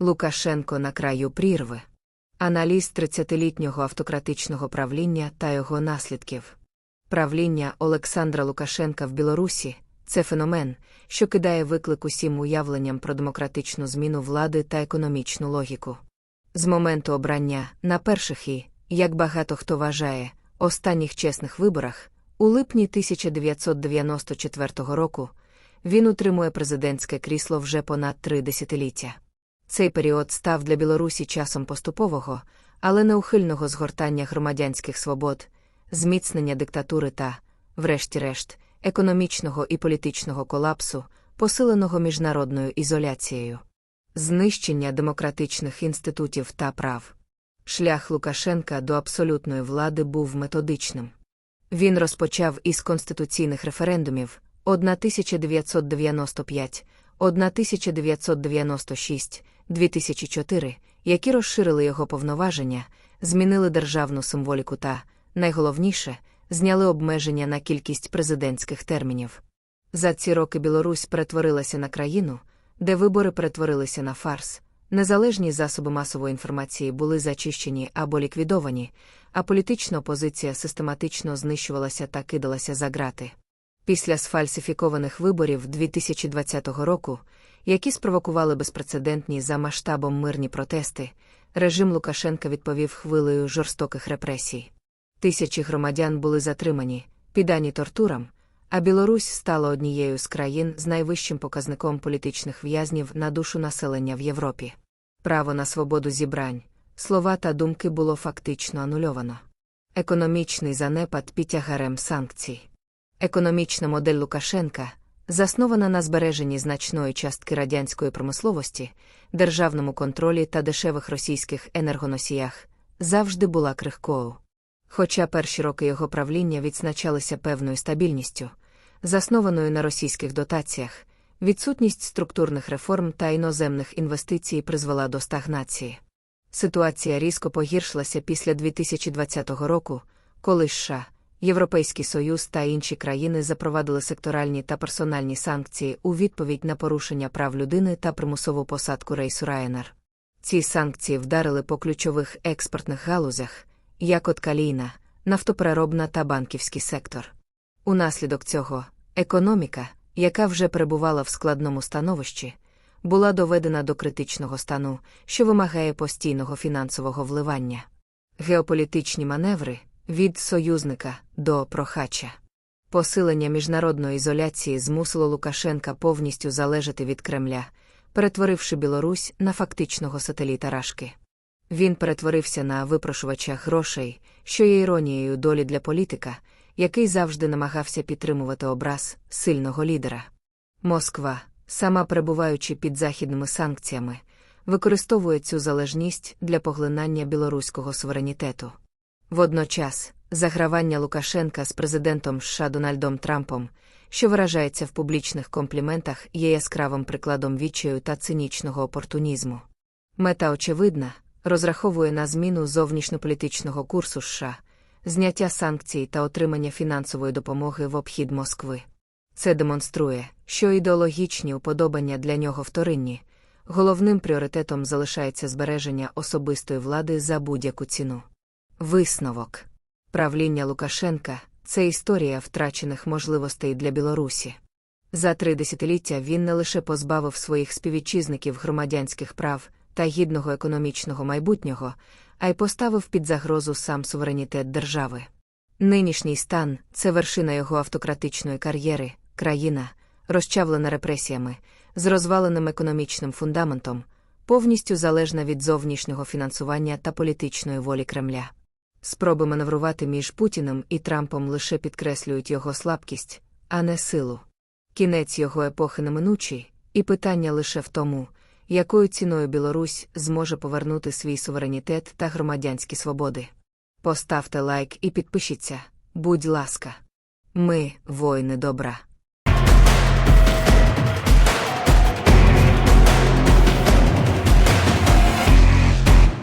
Лукашенко на краю прірви. Аналіз 30-літнього автократичного правління та його наслідків. Правління Олександра Лукашенка в Білорусі це феномен, що кидає виклик усім уявленням про демократичну зміну влади та економічну логіку. З моменту обрання на перших і, як багато хто вважає, останніх чесних виборах, у липні 1994 року, він утримує президентське крісло вже понад три десятиліття. Цей період став для Білорусі часом поступового, але неухильного згортання громадянських свобод, зміцнення диктатури та, врешті-решт, економічного і політичного колапсу, посиленого міжнародною ізоляцією, знищення демократичних інститутів та прав. Шлях Лукашенка до абсолютної влади був методичним. Він розпочав із конституційних референдумів 1995, 1996, 2004, які розширили його повноваження, змінили державну символіку та, найголовніше, зняли обмеження на кількість президентських термінів. За ці роки Білорусь перетворилася на країну, де вибори перетворилися на фарс, незалежні засоби масової інформації були зачищені або ліквідовані, а політична опозиція систематично знищувалася та кидалася за грати. Після сфальсифікованих виборів 2020 року, які спровокували безпрецедентні за масштабом мирні протести, режим Лукашенка відповів хвилею жорстоких репресій. Тисячі громадян були затримані, піддані тортурам, а Білорусь стала однією з країн з найвищим показником політичних в'язнів на душу населення в Європі. Право на свободу зібрань, слова та думки було фактично анульовано. Економічний занепад під тягарем санкцій. Економічна модель Лукашенка, заснована на збереженні значної частки радянської промисловості, державному контролі та дешевих російських енергоносіях, завжди була крихкою. Хоча перші роки його правління відзначалися певною стабільністю, заснованою на російських дотаціях, відсутність структурних реформ та іноземних інвестицій призвела до стагнації. Ситуація різко погіршилася після 2020 року, коли США, Європейський Союз та інші країни запровадили секторальні та персональні санкції у відповідь на порушення прав людини та примусову посадку рейсу Ryanair. Ці санкції вдарили по ключових експортних галузях, як от калійна, нафтопереробна та банківський сектор. Унаслідок цього, економіка, яка вже перебувала в складному становищі, була доведена до критичного стану, що вимагає постійного фінансового вливання. Геополітичні маневри від союзника до прохача. Посилення міжнародної ізоляції змусило Лукашенка повністю залежати від Кремля, перетворивши Білорусь на фактичного сателіта Рашки. Він перетворився на випрошувача грошей, що є іронією долі для політика, який завжди намагався підтримувати образ сильного лідера. Москва, сама перебуваючи під західними санкціями, використовує цю залежність для поглинання білоруського суверенітету. Водночас, загравання Лукашенка з президентом США Дональдом Трампом, що виражається в публічних компліментах, є яскравим прикладом відчаю та цинічного опортунізму. Мета очевидна розраховує на зміну зовнішньополітичного курсу США, зняття санкцій та отримання фінансової допомоги в обхід Москви. Це демонструє, що ідеологічні уподобання для нього вторинні, головним пріоритетом залишається збереження особистої влади за будь-яку ціну. Висновок правління Лукашенка це історія втрачених можливостей для Білорусі. За три десятиліття він не лише позбавив своїх співвітчизників громадянських прав та гідного економічного майбутнього, а й поставив під загрозу сам суверенітет держави. Нинішній стан це вершина його автократичної кар'єри, країна, розчавлена репресіями, з розваленим економічним фундаментом, повністю залежна від зовнішнього фінансування та політичної волі Кремля. Спроби маневрувати між Путіним і Трампом лише підкреслюють його слабкість, а не силу. Кінець його епохи неминучий, і питання лише в тому, якою ціною Білорусь зможе повернути свій суверенітет та громадянські свободи. Поставте лайк і підпишіться, будь ласка. Ми, воїни добра.